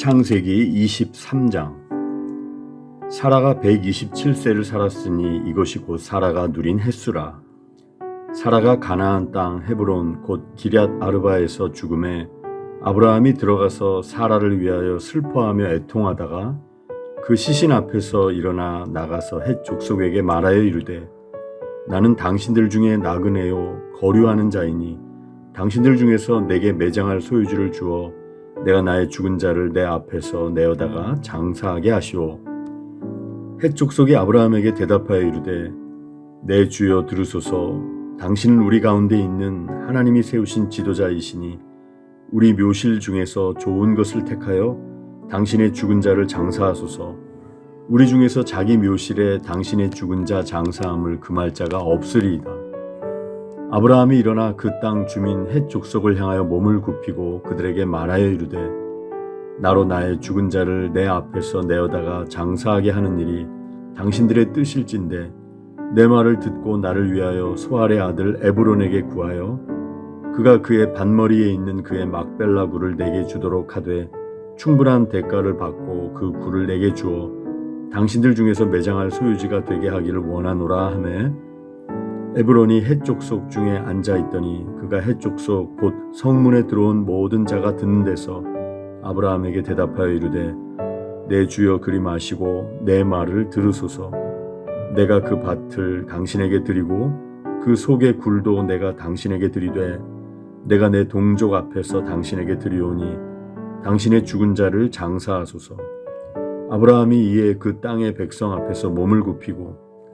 창세기 23장. 사라가 127세를 살았으니 이것이 곧 사라가 누린 햇수라. 사라가 가나안 땅 헤브론 곧 기럇 아르바에서 죽음에 아브라함이 들어가서 사라를 위하여 슬퍼하며 애통하다가 그 시신 앞에서 일어나 나가서 헷 족속에게 말하여 이르되 나는 당신들 중에 나그네요 거류하는 자이니 당신들 중에서 내게 매장할 소유주를 주어 내가 나의 죽은 자를 내 앞에서 내어다가 장사하게 하시오. 헷 족속이 아브라함에게 대답하여 이르되 내 주여 들으소서 당신은 우리 가운데 있는 하나님이 세우신 지도자이시니 우리 묘실 중에서 좋은 것을 택하여 당신의 죽은 자를 장사하소서 우리 중에서 자기 묘실에 당신의 죽은 자 장사함을 금할 자가 없으리이다. 아브라함이 일어나 그 땅 주민 헷 족속을 향하여 몸을 굽히고 그들에게 말하여 이르되 나로 나의 죽은 자를 내 앞에서 내어다가 장사하게 하는 일이 당신들의 뜻일진데 내 말을 듣고 나를 위하여 소알의 아들 에브론에게 구하여 그가 그의 반머리에 있는 그의 막벨라 굴을 내게 주도록 하되 충분한 대가를 받고 그 굴을 내게 주어 당신들 중에서 매장할 소유지가 되게 하기를 원하노라 하매 에브론이 해족속 중에 앉아 있더니 그가 해족속 곧 성문에 들어온 모든 자가 듣는 데서 아브라함에게 대답하여 이르되 내 주여 그리 마시고 내 말을 들으소서. 내가 그 밭을 당신에게 드리고 그 속의 굴도 내가 당신에게 드리되 내가 내 동족 앞에서 당신에게 드리오니 당신의 죽은 자를 장사하소서. 아브라함이 이에 그 땅의 백성 앞에서 몸을 굽히고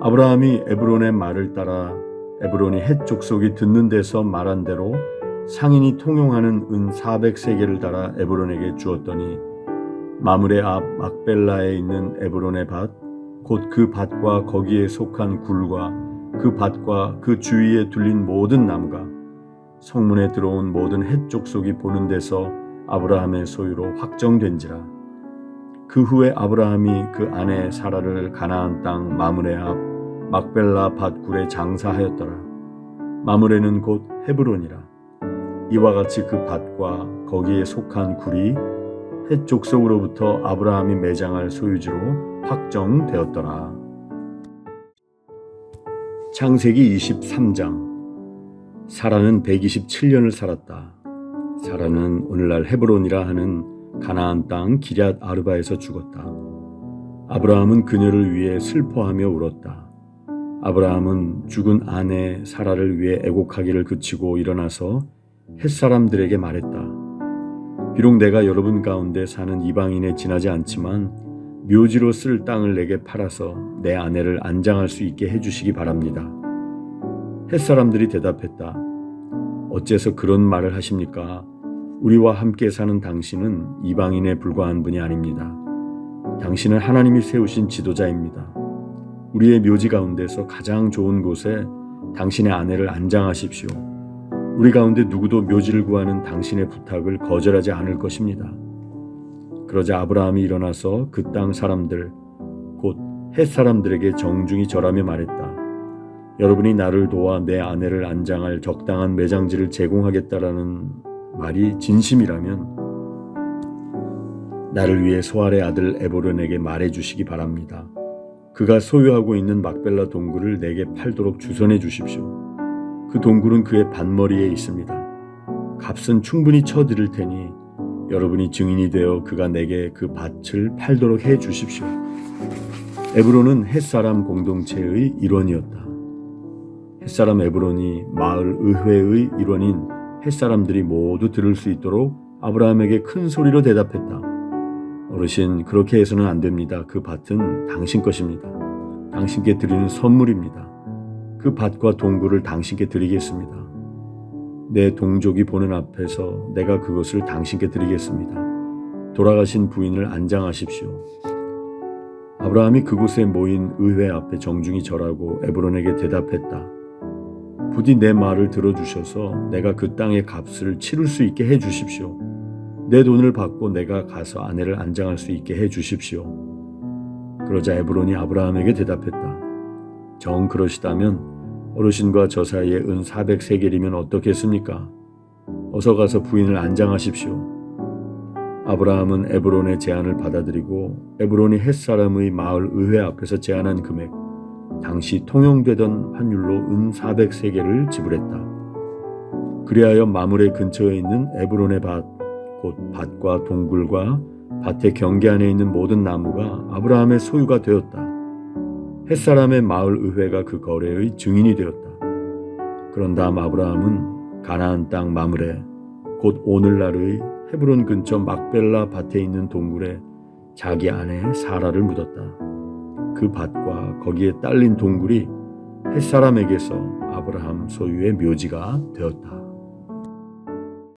아브라함이 에브론의 말을 따라 에브론이 헷 족속이 듣는 데서 말한 대로 상인이 통용하는 은 400세계를 달아 에브론에게 주었더니 마물의 앞 막벨라에 있는 에브론의 밭, 곧 그 밭과 거기에 속한 굴과 그 밭과 그 주위에 둘린 모든 나무가 성문에 들어온 모든 헷 족속이 보는 데서 아브라함의 소유로 확정된지라. 그 후에 아브라함이 그 아내 사라를 가나안 땅 마므레 앞 막벨라 밭굴에 장사하였더라. 마므레는 곧 헤브론이라. 이와 같이 그 밭과 거기에 속한 굴이 헷 족속으로부터 아브라함이 매장할 소유지로 확정되었더라. 창세기 23장 사라는 127년을 살았다. 사라는 오늘날 헤브론이라 하는 가나안 땅 기럇 아르바에서 죽었다. 아브라함은 그녀를 위해 슬퍼하며 울었다. 아브라함은 죽은 아내 사라를 위해 애곡하기를 그치고 일어나서 햇사람들에게 말했다. 비록 내가 여러분 가운데 사는 이방인에 지나지 않지만 묘지로 쓸 땅을 내게 팔아서 내 아내를 안장할 수 있게 해주시기 바랍니다. 햇사람들이 대답했다. 어째서 그런 말을 하십니까? 우리와 함께 사는 당신은 이방인에 불과한 분이 아닙니다. 당신은 하나님이 세우신 지도자입니다. 우리의 묘지 가운데서 가장 좋은 곳에 당신의 아내를 안장하십시오. 우리 가운데 누구도 묘지를 구하는 당신의 부탁을 거절하지 않을 것입니다. 그러자 아브라함이 일어나서 그 땅 사람들, 곧 햇 사람들에게 정중히 절하며 말했다. 여러분이 나를 도와 내 아내를 안장할 적당한 매장지를 제공하겠다라는 말이 진심이라면 나를 위해 소알의 아들 에보론에게 말해 주시기 바랍니다. 그가 소유하고 있는 막벨라 동굴을 내게 팔도록 주선해 주십시오. 그 동굴은 그의 반머리에 있습니다. 값은 충분히 쳐드릴 테니 여러분이 증인이 되어 그가 내게 그 밭을 팔도록 해 주십시오. 에브론은 햇사람 공동체의 일원이었다. 햇사람 에브론이 마을 의회의 일원인 햇사람들이 모두 들을 수 있도록 아브라함에게 큰 소리로 대답했다. 어르신, 그렇게 해서는 안 됩니다. 그 밭은 당신 것입니다. 당신께 드리는 선물입니다. 그 밭과 동굴을 당신께 드리겠습니다. 내 동족이 보는 앞에서 내가 그것을 당신께 드리겠습니다. 돌아가신 부인을 안장하십시오. 아브라함이 그곳에 모인 의회 앞에 정중히 절하고 에브론에게 대답했다. 부디 내 말을 들어주셔서 내가 그 땅의 값을 치를 수 있게 해 주십시오. 내 돈을 받고 내가 가서 아내를 안장할 수 있게 해 주십시오. 그러자 에브론이 아브라함에게 대답했다. 정 그러시다면 어르신과 저 사이에 은 400세겔이면 어떻겠습니까? 어서 가서 부인을 안장하십시오. 아브라함은 에브론의 제안을 받아들이고 에브론이 햇사람의 마을 의회 앞에서 제안한 금액 당시 통용되던 환율로 은 400세겔을 지불했다. 그리하여 마물의 근처에 있는 에브론의 밭, 곧 밭과 동굴과 밭의 경계 안에 있는 모든 나무가 아브라함의 소유가 되었다. 햇사람의 마을 의회가 그 거래의 증인이 되었다. 그런 다음 아브라함은 가나안 땅 마물에 곧 오늘날의 헤브론 근처 막벨라 밭에 있는 동굴에 자기 아내 사라를 묻었다. 그 밭과 거기에 딸린 동굴이 햇사람에게서 아브라함 소유의 묘지가 되었다.